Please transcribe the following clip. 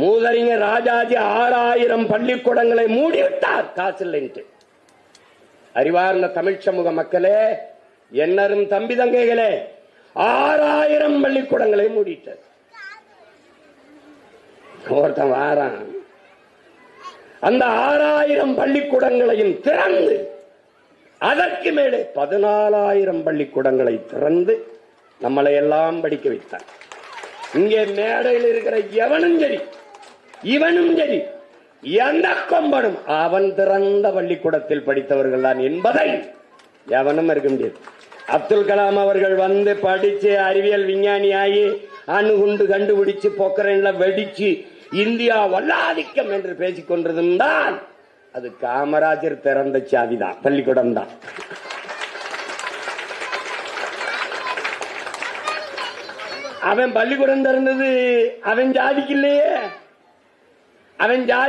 மூதறிஞர் ராஜாஜி ஆறாயிரம் பள்ளிக்கூடங்களை மூடிவிட்டார். காசு இல்லைன்ட்டு அறிவார்ந்த தமிழ் சமூக மக்களே என்னரும் தம்பி தங்கைகளே ஆறாயிரம் பள்ளிக்கூடங்களை மூடிட்டார் ஒருத்தன் வாரான். அந்த ஆறாயிரம் பள்ளிக்கூடங்களையும் திறந்து அதற்கு மேலே பதினாலாயிரம் பள்ளிக்கூடங்களை திறந்து நம்மளை எல்லாம் படிக்க வைத்தான். இங்கே மேடையில் இருக்கிற எவனும் சரி இவனும் சரி. எந்த கொம்பனும் அவன் திறந்த பள்ளிக்கூடத்தில் படித்தவர்கள் தான் என்பதை எவனும் இருக்க முடியாது. அப்துல் கலாம் அவர்கள் வந்து படிச்சு அறிவியல் விஞ்ஞானி ஆகி அணுகுண்டு கண்டுபிடிச்சு பொக்கரன்ல வெடிச்சு இந்தியா வல்லாதிக்கம் என்று பேசிக் தான் அது காமராஜர் திறந்த சாதிதான் பள்ளிக்கூடம் தான். அவன் பள்ளிக்கூடம் திறந்தது அவன் ஜாதிக்கு இல்லையே அவன் ஜாதி